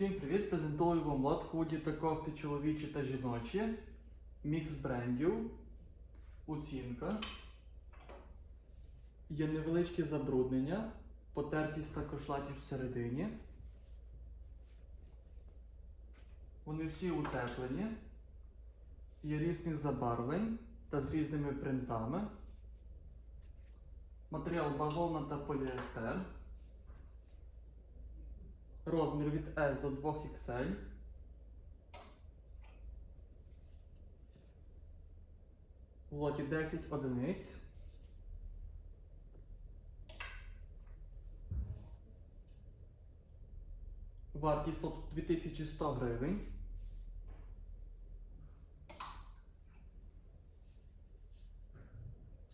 Всім привіт! Презентую вам лот худі та кофти чоловічі та жіночі. Мікс брендів. Оцінка. Є невеличкі забруднення. Потертість також латів всередині. Вони всі утеплені. Є різних забарвлень та з різними принтами. Матеріал бавовна та поліестер. Розмір від S до 2XL. В лоті 10 одиниць. Вартість лоту 2100 гривень.